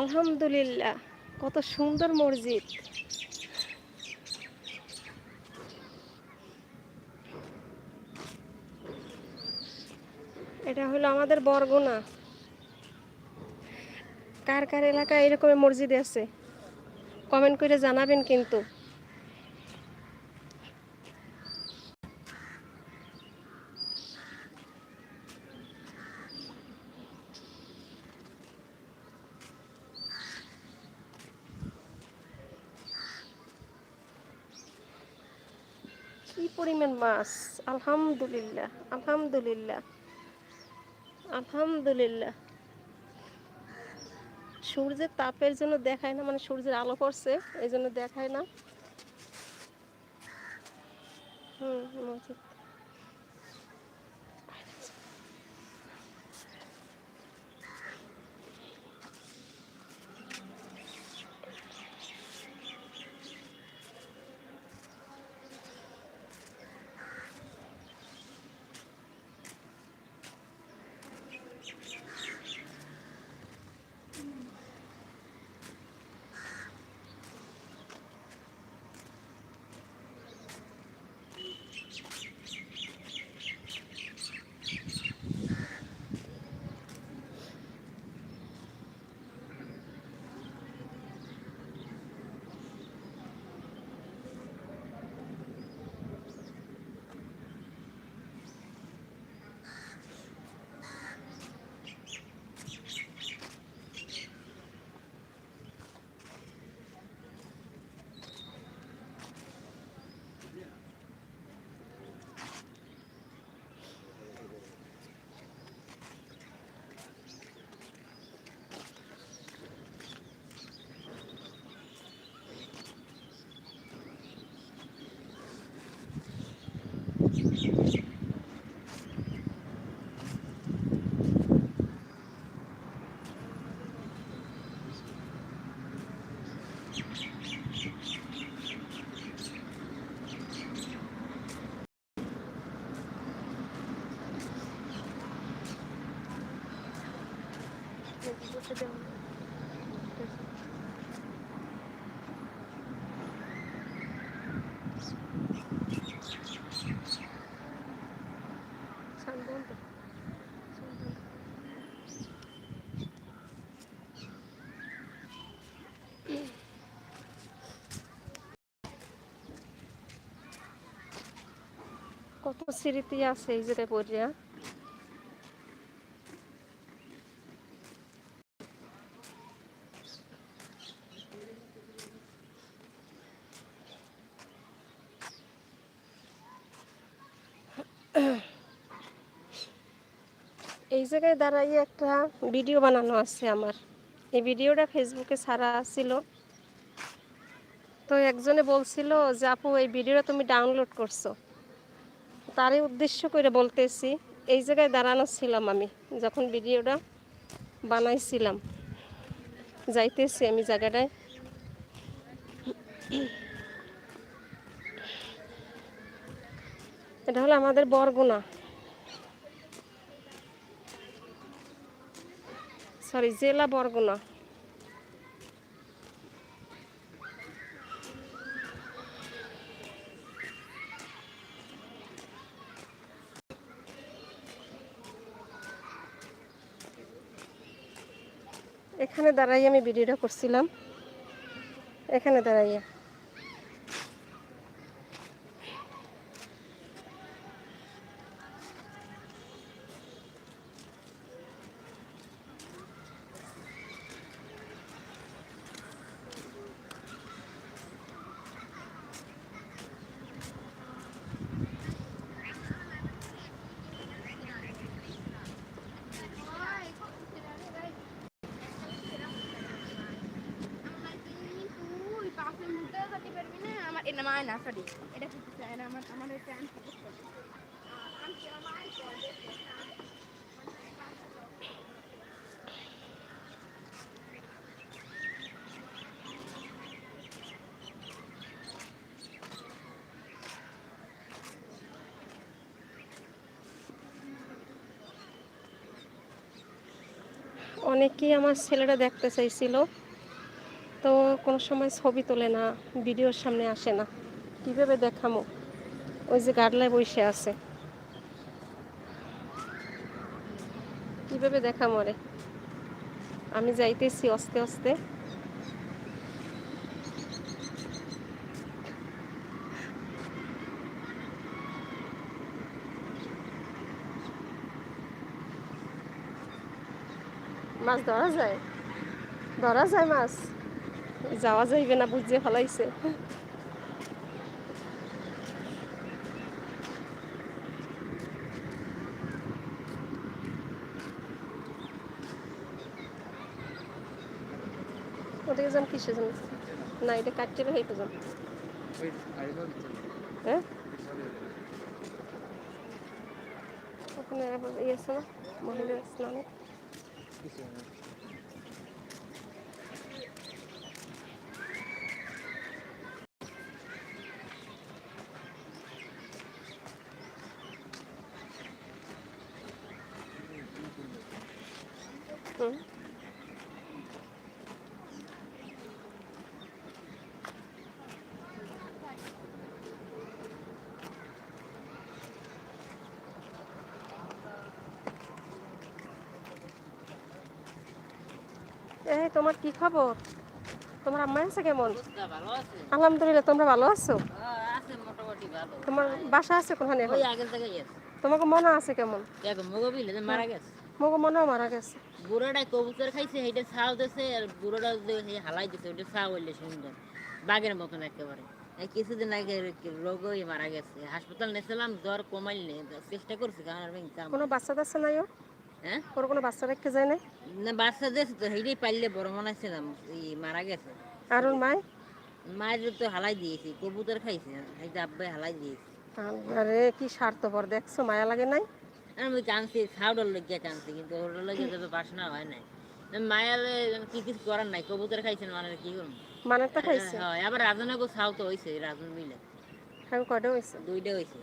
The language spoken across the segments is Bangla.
আলহামদুলিল্লাহ, কত সুন্দর মসজিদ। এটা হলো আমাদের বরগুনা। কার কার এলাকায় এরকম মসজিদ আছে? কমেন্ট করে জানাবেন কিন্তু। কি পরিমাণ মাছ? আলহামদুলিল্লাহ আলহামদুলিল্লাহ আলহামদুলিল্লাহ। সূর্যের তাপের জন্য দেখায় না মানে সূর্যের আলো পড়ছে, এই জন্য দেখায় না। হুম মসজিদ কত স্মৃতি আছে এই জায়গায় পড়িয়া এই জায়গায় দাঁড়াইয়ে একটা ভিডিও বানানো আছে আমার। এই ভিডিওটা ফেসবুকে ছাড়া ছিল। তো একজনে বলছিল যে, আপু, এই ভিডিওটা তুমি ডাউনলোড করছ। তারই উদ্দেশ্য করে বলতেছি, এই জায়গায় দাঁড়ানো ছিলাম আমি, যখন ভিডিওটা বানাইছিলাম। যাইতেছি আমি জায়গাটায়। এটা হলো আমাদের বরগুনা। সরি জেলা বরগুনা। এখানে দাঁড়াই আমি ভিডিওটা করছিলাম। এখানে দাঁড়াইয়া। অনেকেই আমার ছেলেরা দেখতে চাইছিল, তো কোনো সময় ছবি তোলে না, ভিডিওর সামনে আসে না। কীভাবে দেখামো? ওই যে গাডলায় বসে আছে। কীভাবে দেখামো রে? আমি যাইতেছি আস্তে আস্তে। মাছ ধরা যায়? ধরা যায় মাছ? যাওয়া যাইবে না বুঝে ফেলাইছে। ওদিকে যান কিসে যান না, এটা কাটতে হেঁটে যান হ্যাঁ আপনারা ইয়ে না? মহিলা স্নান এই তোমার কি খবর? তোমার আম্মা আছে কেমন? আলহামদুলিল্লাহ তোমরা ভালো আছো? তোমার বাসা আছে কোনখানে তোমাকে মনে আছে কেমন? মারা গেছে মগো মারা গেছে। বুড়োটা কবুতর খাইছে সেইটা ছাও দিছে আর বুড়োটা সেই হালাই দিছে ওইটা ছাও হইলে সুন্দর। বাঘের মতন একেবারে। এই কিছুদিন আগে রোগ মারা গেছে। হাসপাতাল নিয়েছিলাম জ্বর কমাইল চেষ্টা করছি কারণ কোনো বাচ্চা টাচ্চা নাই হ্যাঁ? ওর কোনো বাচ্চা রেখে যায় না না বাচ্চা দিয়েছে তো সেইটাই পাইলে বড় মনে মারা গেছে। আর ওর মায়? মায়ের তো হালাই দিয়েছি কবুতর খাইছে সেইটা আব্বাই হালাই দিয়েছি। আরে কি স্বার্থপর দেখছ মায়া লাগে নাই? আমি কানছি ছাউডার লইয়া কানছি কিন্তু ওর লইয়া যাবে বাসনা হয় নাই। মায়ালে কি কিছু করার নাই কবুতর খাইছেন মানে কি করুন মানে তো খাইছে? হয় আবার রাজনগর ছাউ তো হইছে রাজন মিলে। হ্যাঁ কয়টা হয়েছে দুইটা হইছে।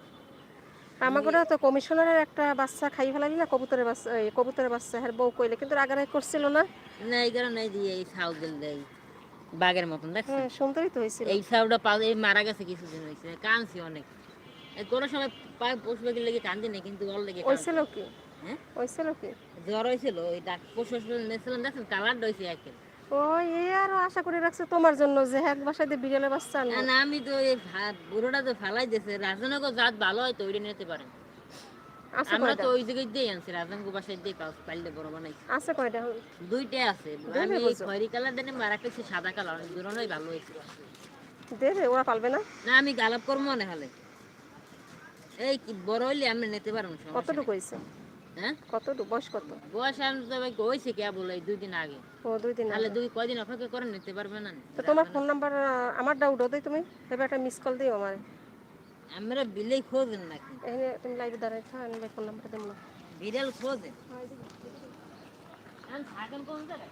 আমাকে তো কমিশনারের একটা বাচ্চা খাই ফেলালি না কবুতরের বাচ্চা এই কবুতরের বাচ্চা হ্যাঁ বউ কইলে কিন্তু আগারাই করছিল না। না এই কারণে দিয়ে এই ছাউ দিল দেয় বাঘের মতন দেখছেন? হ্যাঁ সুন্দরই তো হয়েছিল। এই ছাউটা পাও এই মারা গেছে কিছুদিন হয়েছে কানছি অনেক। এই কোনো সময় পায়ে পশু পাখির লেগে কান্দি না কিন্তু ওর লেগে। হয়েছিল কি? হ্যাঁ? হয়েছিল কি? জ্বর হয়েছিল ওই ডাক পশু হাসপাতাল নিয়েছিলাম দেখছেন? কালার হয়েছে একের ওই এই আরও আশা করে রাখছে তোমার জন্য যে এক বাসায় দিয়ে বাচ্চা আনব। না আমি তো এই ভা- বুড়োটা তো ফালাই দিয়েছে রাজনগর জাত ভালো হয় তো ওইটা নিতে পারেন আছে আমরা তো ওই জায়গায় দিয়ে আনছি রাজনগর বাসায় দিয়ে পাস পাইলে বড় বানাইছি। আছে কয়টা? দুইটা আছে আমি এই খয়রি কালার দেনে আর একটা সাদা কালার অনেক দুরনই ভালো হয়েছে। দেবে ওরা পালবে না? না আমি গালাপ করব মনে হলে এই বড় হইলে আমি নিতে পারব। কতটুকু হয়েছে? হ্যাঁ? কতটুকু বয়স কত? বয়স আমি তো হয়েছে কে বলে দুই দিন আগে। ও দুই দিন তাহলে দুই কয়দিন অপেক্ষা করে নিতে পারবে না? তো তোমার ফোন নাম্বার আমার ডাউট দেই তুমি। এবার একটা মিস কল দিও আমার। আমরা বিলেই খোঁজেন নাকি? এখানে তুমি লাইভে দাঁড়াই থাক আমি ফোন নাম্বারটা দেবো বিড়াল খোঁজেন আমি থাকেন কোন জায়গায়?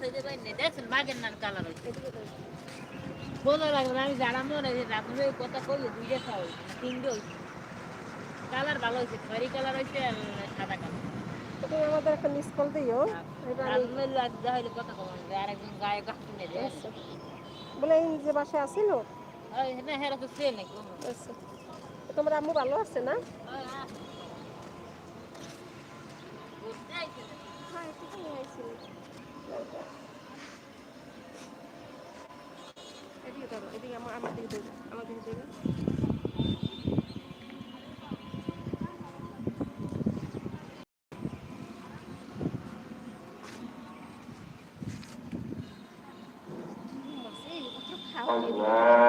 দেখছেন বাঘের নাম কালার বোঝা লাগবে আমি যারা মনে হয়েছে ওই কথা কই দুইটা খাওয়া হয়েছে তিনটে হয়েছে কালার ভালো হয়েছে কালার হয়েছে আর সাদা কালার। তো তুমি আমাদের একটা মিস কল দিও। এটা আমি- আজমের আজ যা হইলে কথা কম আর একজন গায়ে কাজ কিনে দেয় আচ্ছা। বলে এই যে বাসায় আসিল? হেরা তো সে নাকি তোমার আম্মু ভালো আছে না হ্যাঁ একটু নিয়ে আইছিল এদিকে ধরো এদিকে আমার দিকে দেবে আমার দিকে দেবে খাওয়া